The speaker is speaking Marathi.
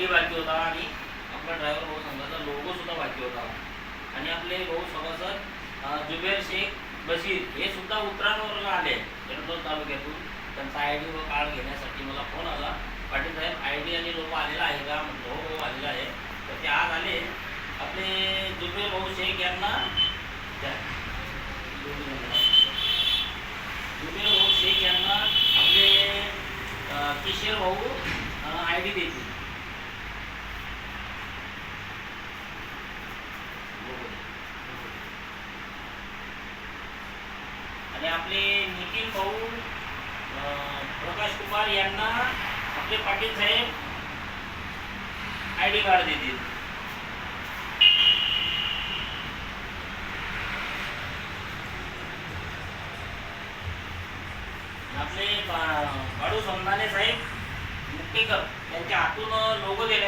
सभासदचा बाकी होता आणि आपला ड्रायव्हर भाऊ संघाचा लोगो सुद्धा बाकी होता. आणि आपले भाऊ सभासद जुबेर शेख बशीर हे सुद्धा उत्तरांवर आले एरंडोल तालुक्यातून. त्यांचा आय डी व कार्ड घेण्यासाठी मला फोन आला. पाटील साहेब आय डी आणि लोक आलेला आहे का? म्हटलं हो हो आलेला आहे. तर ते आज आले. आपले जुबेर भाऊ शेख यांना जुबेर भाऊ शेख यांना आपले किशोर भाऊ आय डी देतील. आणि आपले नितीन भाऊ प्रकाश कुमार यांना आपले पाटील साहेब आय डी कार्ड देतील. आपले बाडू बाळू समदाने साहेब मुक्तेकर यांच्या हातून लोगो देण्यात